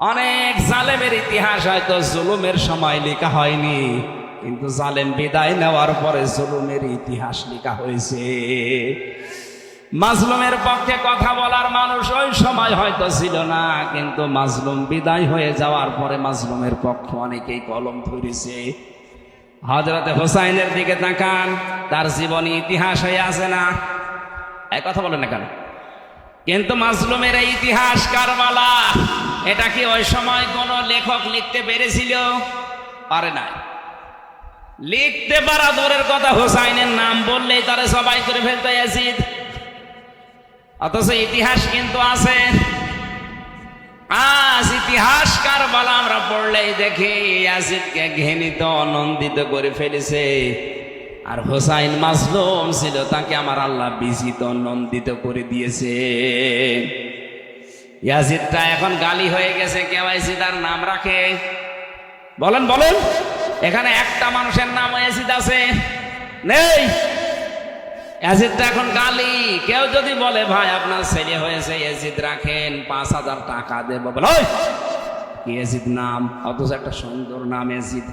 অনেক জালেমের ইতিহাস হয়তো জুলুমের সময় লেখা হয়নি, কিন্তু জালেম বিদায় নেওয়ার পরে জুলুমের ইতিহাস লেখা হয়েছে। মাজলুমের পক্ষে কথা বলার মানুষ ওই সময় হয়তো ছিল না, কিন্তু মাজলুম বিদায় হয়ে যাওয়ার পরে মাজলুমের পক্ষে অনেকেই কলম ধরেছে। হজরতে হোসাইনের দিকে তাকান, তার জীবনী ইতিহাস হয়ে আছে না? এক কথা বলেন না কেন? কিন্তু মাজলুমের এই ইতিহাস কারবালা। এটা কি ওই সময় কোন লেখক লিখতে পেরেছিল? পারে নাই। লিখতে পারা দূরের কথা হোসাইনের নাম বললেই তারা সবাই করে ফেলতে অ্যাসিড। অথচ ইতিহাস কিন্তু আছে। আজ ইতিহাসকার কারবালা আমরা পড়লেই দেখি অ্যাসিডকে ঘেনিত নন্দিত করে ফেলেছে। আর হোসাইন মাজলুম ছিল, তাকে আমার আল্লাহ বিজিত, নন্দিত করে দিয়েছে। ইয়াজিদটা এখন গালি হয়ে গেছে কেওয়াইসি তার নাম রাখে। বলেন বলেন এখানে একটা মানুষের নাম ইয়াজিদ আছে। নেই। ইয়াজিদটা এখন গালি। কেউ যদি বলে ভাই আপনার ছেলে হয়েছে ইয়াজিদ রাখেন পাঁচ হাজার টাকা দেবো। বলে "ওই, কি নাম? অথচ একটা সুন্দর নাম ইয়াজিদ।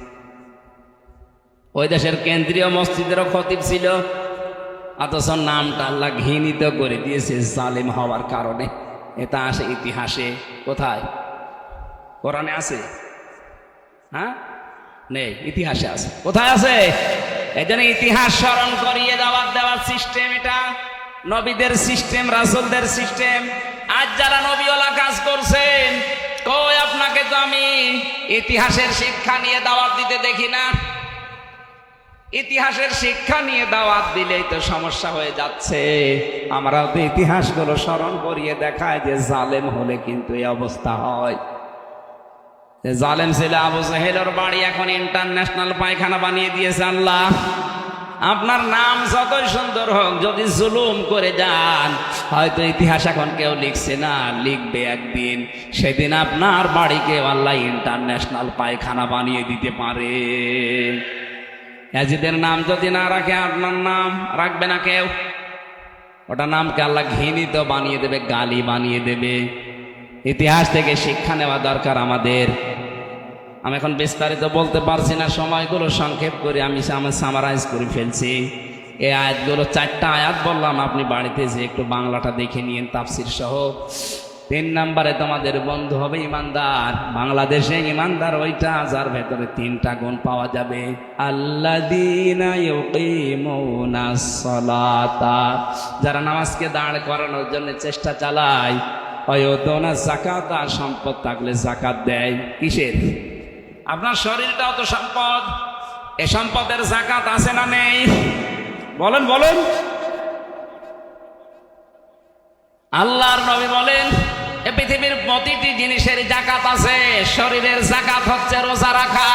ওই দেশের কেন্দ্রীয় মসজিদেরও খতিব ছিল অথচ নামটা আল্লাহ ঘৃণিত করে দিয়েছে জালিম হওয়ার কারণে। এটা আসে ইতিহাসে। কোথায়? কোরআনে আছে? হ্যাঁ? নেই, ইতিহাসে আছে। কোথায় আছে? এই জন্য ইতিহাস স্মরণ করিয়ে দেওয়ার দেওয়ার সিস্টেম এটা। নবীদের সিস্টেম রাসুলদের সিস্টেম আজ যারা নবীওয়ালা কাজ করছেন, কই আপনাকে তো আমি ইতিহাসের শিক্ষা নিয়ে দাওয়াত দিতে দেখি না? ইতিহাসের শিক্ষা নিয়ে দাওয়াত দিলেই তো সমস্যা হয়ে যাচ্ছে। আমরা তো ইতিহাসগুলো স্মরণ করিয়ে দেখায় যে জালেম হলে কিন্তু এই অবস্থা হয়। জালেম ছেলে আবু জাহেলের বাড়ি এখন ইন্টারন্যাশনাল পায়খানা বানিয়ে দিয়েছে আল্লাহ। আপনার নাম যতই সুন্দর হোক, যদি জুলুম করে যান, হয়তো ইতিহাস এখন কেউ লিখছে না, লিখবে একদিন। সেদিন আপনার বাড়িকে আল্লাহ ইন্টারন্যাশনাল পায়খানা বানিয়ে দিতে পারে। ইয়াজিদের নাম যদি না রাখে আপনার নাম রাখবে না কেউ? ওটা নামকে আল্লাহ ঘৃণিত বানিয়ে দেবে, গালি বানিয়ে দেবে। ইতিহাস থেকে শিক্ষা নেওয়া দরকার আমাদের। আমি এখন বিস্তারিত বলতে পারছি না, সময়গুলো সংক্ষেপ করে আমি আমার সামারাইজ করে ফেলছি। এই আয়াতগুলো চারটা আয়াত বললাম, আপনি বাড়িতে যে একটু বাংলাটা দেখে নিন তাফসির সহ তিন নাম্বারে তোমাদের বন্ধু হবে ইমানদার। বাংলাদেশে ইমানদার ওইটা, যার ভেতরে তিনটা গুণ পাওয়া যাবে। আল্লাহ যারা নামাজকে দাঁড় করানোর জন্য চেষ্টা চালায়, অয়োদনা জাকাত আর সম্পদ থাকলে জাকাত দেয়। কিসের? আপনার শরীরটাও তো সম্পদ। এ সম্পদের জাকাত আছে না নেই? বলেন বলেন। আল্লাহর নবী বলেন এ পৃথিবীর প্রতিটি জিনিসের জাকাত আছে, শরীরের জাকাত হচ্ছে রোজা রাখা।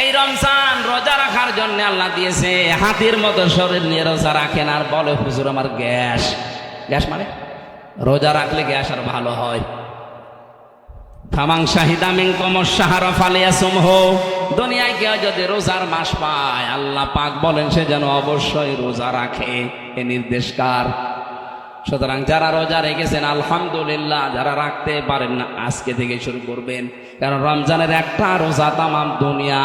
এই রমজান রোজা রাখার জন্য আল্লাহ দিয়েছে, হাতির মতো শরীর নিয়ে রোজা রাখেন আর বলে, হুজুর, আমার গ্যাস। গ্যাস মানে? রোজা রাখলে গ্যাস আর ভালো হয়। ফামাং শাহিদামিং কমর সাহারা ফালিয়া সুমহ দুনিয়ায় কেউ যদি রোজার মাস পায়, আল্লাহ পাক বলেন, সে যেন অবশ্যই রোজা রাখে। এ নির্দেশকার সুতরাং যারা রোজা রেখেছেন, আলহামদুলিল্লাহ, যারা রাখতে পারেন না, আজকে থেকে শুরু করবেন। কারণ রমজানের একটা রোজা তামাম দুনিয়া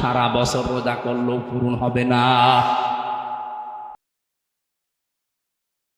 সারা বছর রোজা করলেও পূরণ হবে না।